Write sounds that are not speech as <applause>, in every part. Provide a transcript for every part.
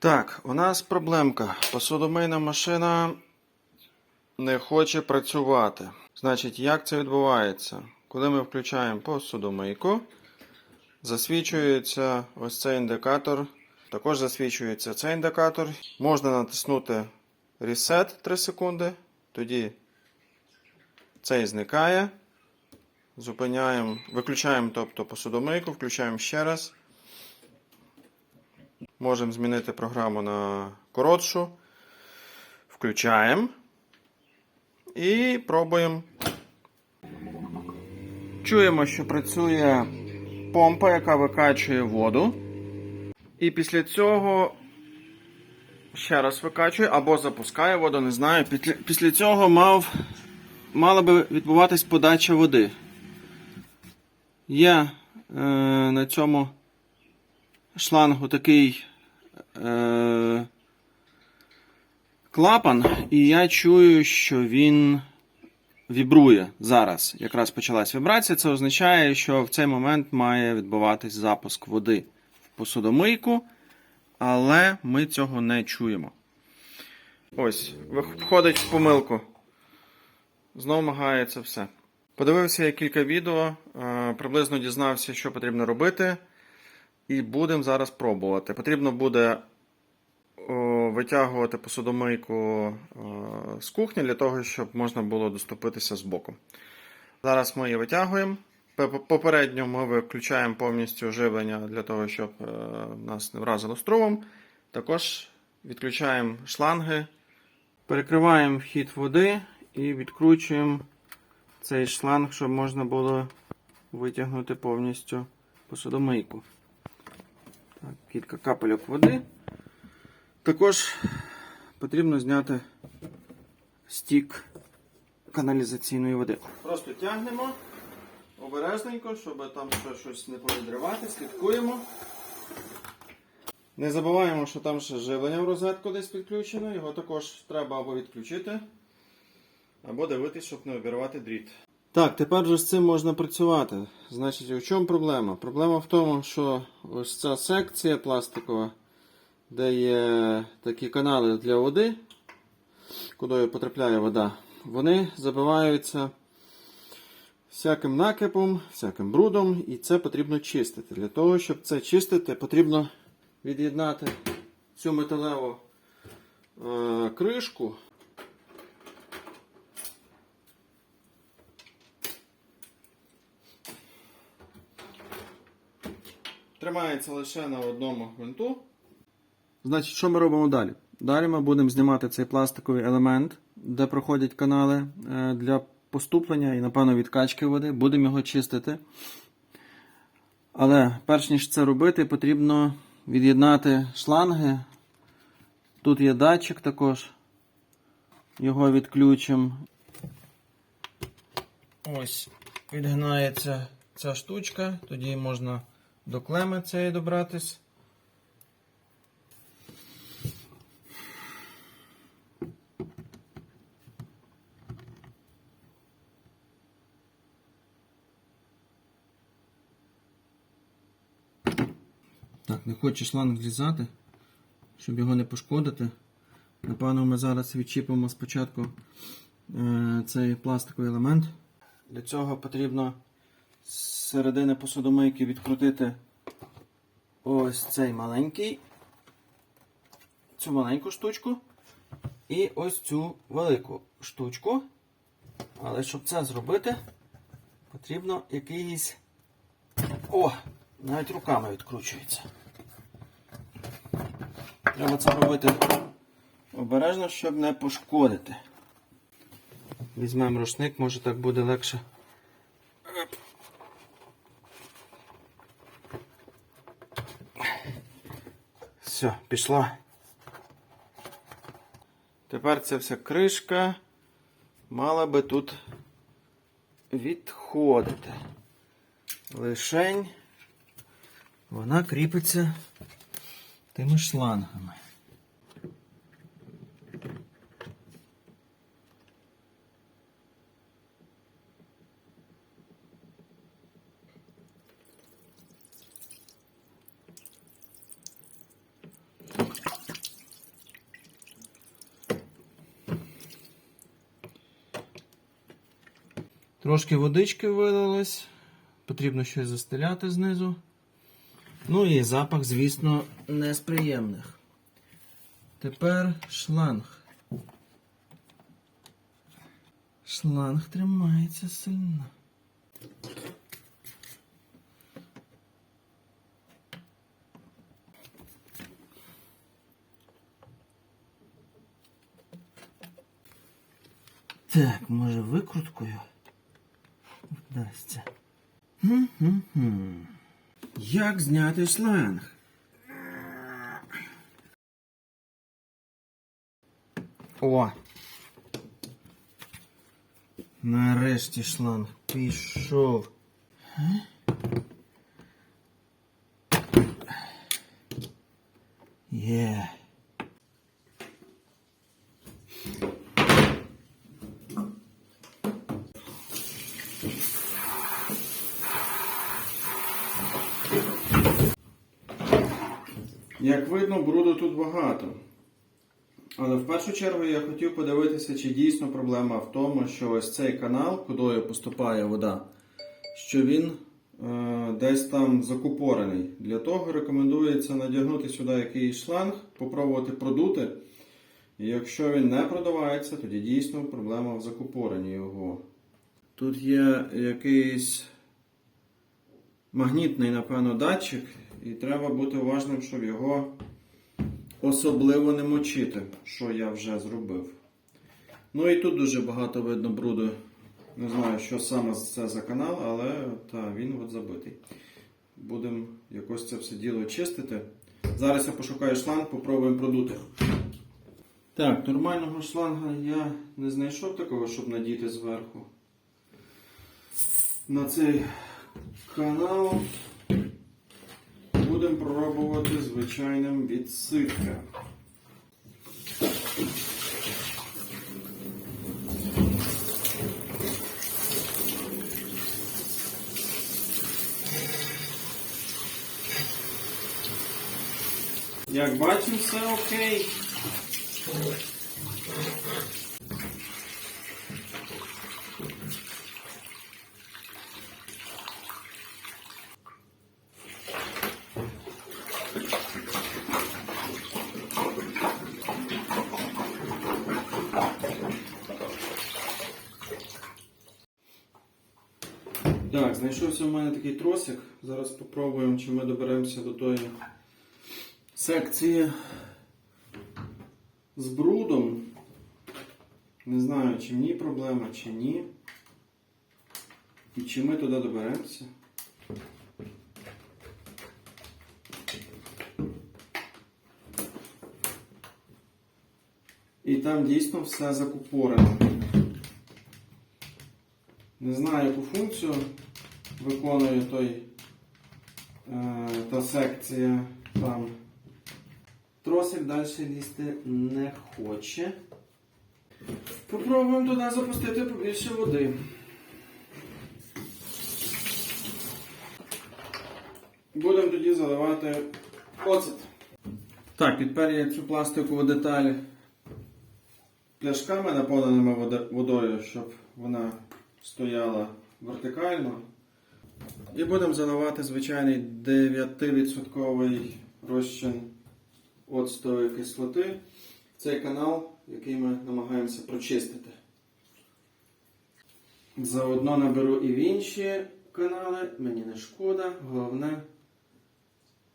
Так, у нас проблемка. Посудомийна машина не хоче працювати. Значить, як це відбувається? Коли ми включаємо посудомийку, засвічується ось цей індикатор. Також засвічується цей індикатор. Можна натиснути Reset 3 секунди. Тоді цей зникає. Зупиняємо, виключаємо тобто, посудомийку, включаємо ще раз. Можемо змінити програму на коротшу. Включаємо. І пробуємо. Чуємо, що працює помпа, яка викачує воду. І після цього ще раз викачує або запускає воду, не знаю. Після, цього мав, мала би відбуватись подача води. Є е, на цьому шлангу такий е, клапан, і я чую, що він вібрує зараз. Якраз почалась вібрація. Це означає, що в цей момент має відбуватись запуск води в посудомийку, але ми цього не чуємо. Ось, входить в помилку. Знову магається все. Подивився я кілька відео, е, приблизно дізнався, що потрібно робити. І будемо зараз пробувати. Потрібно буде о, витягувати посудомийку о, з кухні для того, щоб можна було доступитися з боку. Зараз ми її витягуємо. Попередньо ми виключаємо повністю живлення для того, щоб е, нас не вразило струмом. Також відключаємо шланги, перекриваємо вхід води і відкручуємо цей шланг, щоб можна було витягнути повністю посудомийку. Так, кілька капельок води. Також потрібно зняти стік каналізаційної води. Просто тягнемо обережненько, щоб там ще щось не повідривати, слідкуємо. Не забуваємо, що там ще живлення в розетку десь підключено, його також треба або відключити, або дивитись, щоб не обірвати дріт. Так, тепер вже з цим можна працювати. Значить, у чому проблема? Проблема в тому, що ось ця секція пластикова, де є такі канали для води, куди потрапляє вода, вони забиваються всяким накипом, всяким брудом, і це потрібно чистити. Для того, щоб це чистити, потрібно від'єднати цю металеву е, кришку. Тримається лише на одному гвинту. Значить, що ми робимо далі? Далі ми будемо знімати цей пластиковий елемент, де проходять канали е, для поступлення і, напевно, відкачки води. Будемо його чистити. Але перш ніж це робити, потрібно від'єднати шланги. Тут є датчик також. Його відключимо. Ось відгинається ця штучка, тоді можна до клеми цієї добратись. Так, не хоче шланг злізати, щоб його не пошкодити. Напевно, ми зараз відчіпимо спочатку е, цей пластиковий елемент. Для цього потрібно з середини посудомийки відкрутити ось цей маленький, цю маленьку штучку і ось цю велику штучку. Але щоб це зробити, потрібно якийсь. О! Навіть руками відкручується. Треба це робити обережно, щоб не пошкодити. Візьмемо рушник, може так буде легше. Все, пішла. Тепер ця вся кришка мала би тут відходити. Лишень вона кріпиться тими шлангами. Трошки водички вилилось. Потрібно щось застеляти знизу. Ну і запах, звісно, не з приємних. Тепер шланг. Шланг тримається сильно. Так, може викруткою вдасться. Хм-хм-хм. Як зняти шланг? О! Нарешті шланг пішов. Е? Є. Як видно, бруду тут багато. Але в першу чергу я хотів подивитися, чи дійсно проблема в тому, що ось цей канал, кудою поступає вода, що він е, десь там закупорений. Для того рекомендується надягнути сюди якийсь шланг, попробувати продути. І якщо він не продувається, тоді дійсно проблема в закупоренні його. Тут є якийсь магнітний, напевно, датчик, і треба бути уважним, щоб його особливо не мочити, що я вже зробив. Ну і тут дуже багато видно бруду. Не знаю, що саме це за канал, але та, він от забитий. Будемо якось це все діло чистити. Зараз я пошукаю шланг, попробуємо продути. Так, нормального шланга я не знайшов такого, щоб надіти зверху. На цей канал будемо пробувати звичайним від ситка. Як бачимо, все окей. Так, знайшовся в мене такий тросик. Зараз спробуємо, чи ми доберемося до тої секції з брудом. Не знаю, чи мені проблема, чи ні. І чи ми туди доберемося. І там дійсно все закупорено. Не знаю, яку функцію виконує той, е, та секція там. Тросик далі лізти не хоче. Попробуємо туди запустити побільше води. Будемо тоді заливати оцет. Так, тепер я цю пластикову деталь пляшками наповненими водою, щоб вона стояла вертикально. І будемо заливати звичайний 9% розчин оцтової кислоти в цей канал, який ми намагаємося прочистити. Заодно наберу і в інші канали, мені не шкода, головне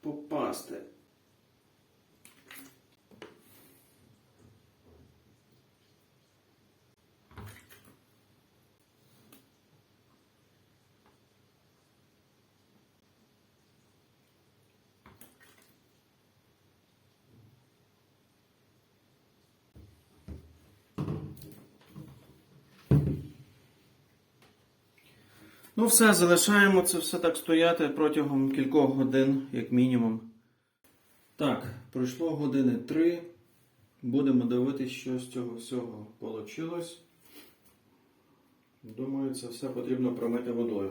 попасти. Ну, все, залишаємо це все так стояти протягом кількох годин, як мінімум. Так, пройшло години три. Будемо дивитися, що з цього всього вийшло. Думаю, це все потрібно промити водою.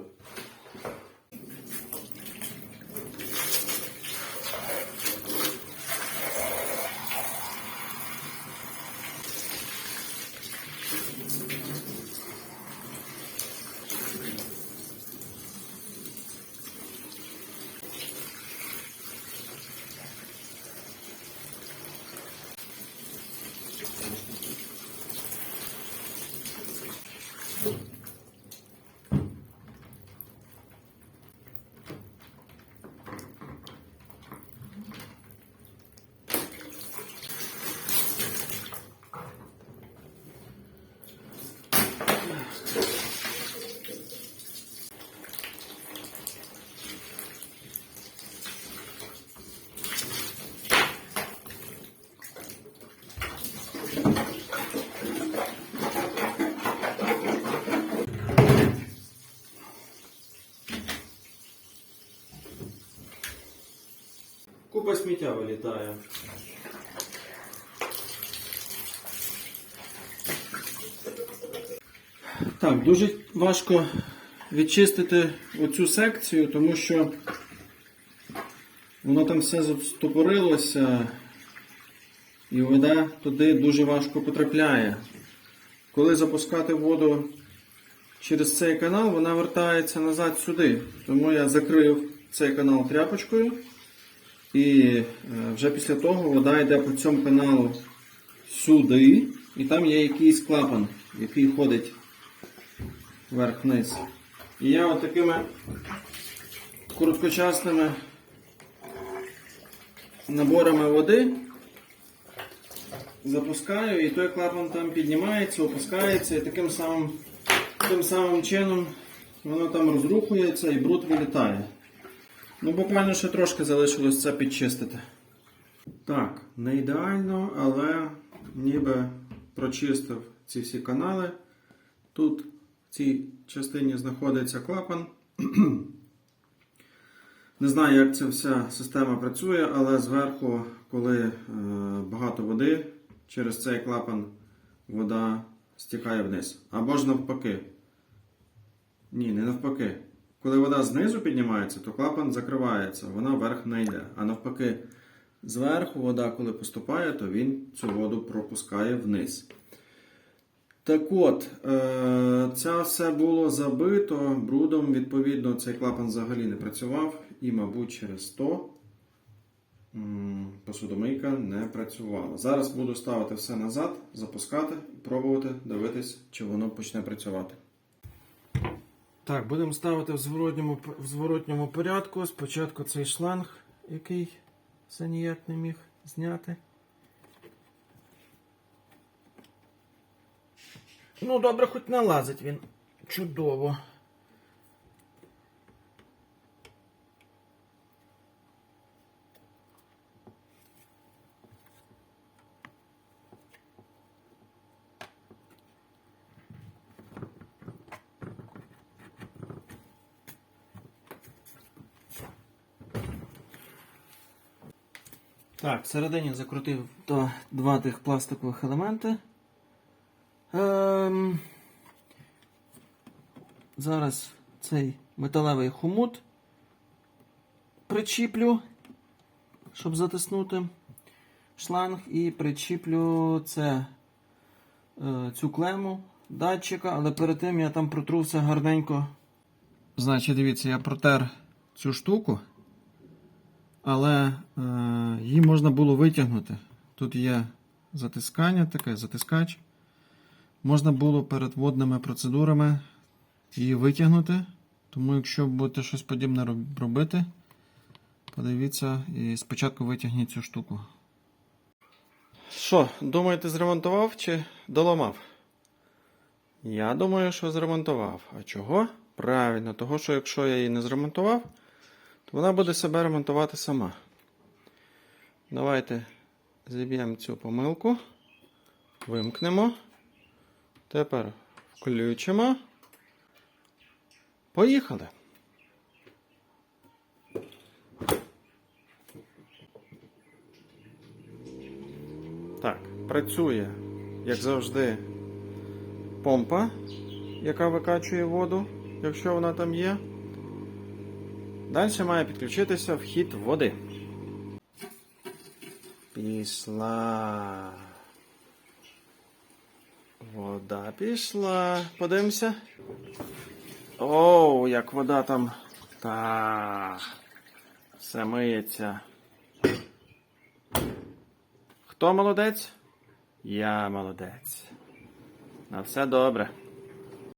Купа сміття вилітає. Так, дуже важко відчистити оцю секцію, тому що воно там все застопорилося і вода туди дуже важко потрапляє. Коли запускати воду через цей канал, вона вертається назад сюди. Тому я закрив цей канал тряпочкою. І е, вже після того вода йде по цьому каналу сюди, і там є якийсь клапан, який ходить вверх-вниз. І я от короткочасними наборами води запускаю, і той клапан там піднімається, опускається, і таким самим, тим самим чином воно там розрухується і бруд вилітає. Ну, буквально ще трошки залишилось це підчистити. Так, не ідеально, але ніби прочистив ці всі канали. Тут цій частині знаходиться клапан. <clears throat> Не знаю, як ця вся система працює, але зверху, коли е, багато води, через цей клапан вода стікає вниз. Або ж навпаки. Ні, не навпаки. Коли вода знизу піднімається, то клапан закривається, вона вверх не йде. А навпаки, зверху вода, коли поступає, то він цю воду пропускає вниз. Так от, е, це все було забито брудом, відповідно, цей клапан взагалі не працював, і, мабуть, через то посудомийка не працювала. Зараз буду ставити все назад, запускати, пробувати дивитись, чи воно почне працювати. Так, будемо ставити в зворотньому, в зворотньому порядку. Спочатку цей шланг, який все ніяк не міг зняти. Ну, добре, хоч налазить він. Чудово. Так, всередині закрутив до два тих пластикових елементи. Ем, зараз цей металевий хомут причіплю, щоб затиснути шланг, і причіплю це, е, цю клему датчика, але перед тим я там протру все гарненько. Значить, дивіться, я протер цю штуку, але е, її можна було витягнути. Тут є затискання, таке затискач. Можна було перед водними процедурами її витягнути. Тому, якщо будете щось подібне робити, подивіться і спочатку витягніть цю штуку. Що, думаєте, зремонтував чи доламав? Я думаю, що зремонтував. А чого? Правильно, того, що якщо я її не зремонтував, то вона буде себе ремонтувати сама. Давайте зіб'ємо цю помилку, вимкнемо. Тепер включимо. Поїхали. Так, працює, як завжди, помпа, яка викачує воду, якщо вона там є. Далі має підключитися вхід води. Пішла. Вода пішла. Подивимося. Оу, як вода там. Та. Все миється. Хто молодець? Я молодець. На все добре.